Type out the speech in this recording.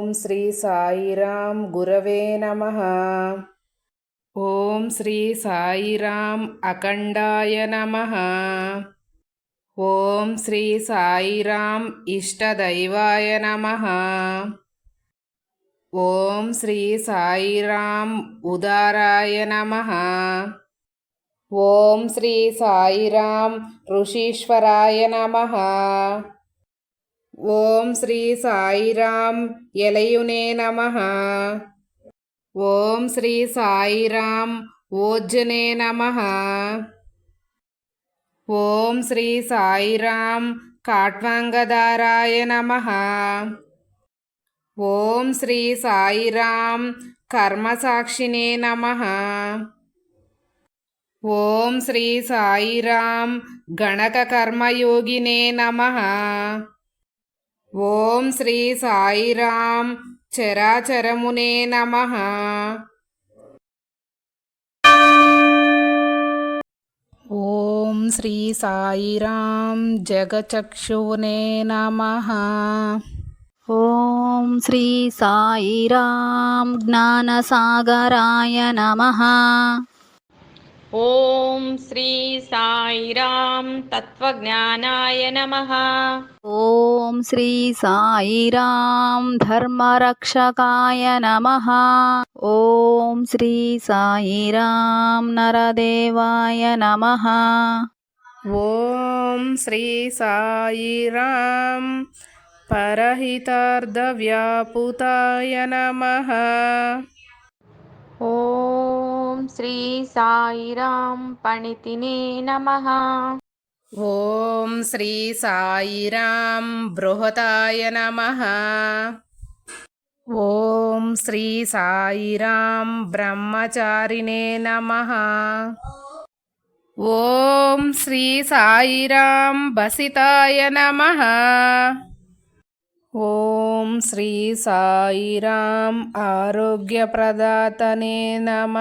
ఓం శ్రీ సాయిరాం గురవే నమ. ఓం శ్రీ సాయిరాం అఖండాయ నమ. ఓం శ్రీ సాయిరాం ఇష్టదైవాయ నమ. ఓం శ్రీ సాయిరాం ఉదారాయ నమ. ఓం శ్రీ సాయిరాం ఋషీశ్వరాయ నమ. ఓం శ్రీ సాయిరాం ఎలయునే నమ. ఓం శ్రీ సాయిరాం ఓజ్జనే నమ. ఓం శ్రీ సాయిరాం కాట్వాంగదారాయ నమ. ఓం శ్రీ సాయిరాం కర్మసాక్షినే నమ. ఓం శ్రీ సాయిరాం గణక కర్మయోగినే నమ. ఓం శ్రీ సాయిరాం చరాచరమునే నమ. ఓం శ్రీ సాయిరాం జగచక్షునే నమ. ॐ श्री साईराम ज्ञानसागराय नमः। ॐ श्री साईराम तत्त्वज्ञानाय नमः। ॐ श्री साईराम धर्मरक्षकाय नमः। ॐ श्री साईराम नरदेवाय नमः ఓం శ్రీ సాయిరాం పణితినే నమ. ఓం శ్రీ సాయిరాం బృహతాయ నమ. ఓం శ్రీ సాయిరాం బ్రహ్మచారిణే నమ. ఓం శ్రీ సాయిరాం బసితాయ నమ. ఓం శ్రీ సాయిరాం ఆరోగ్యప్రదాతనే నమ.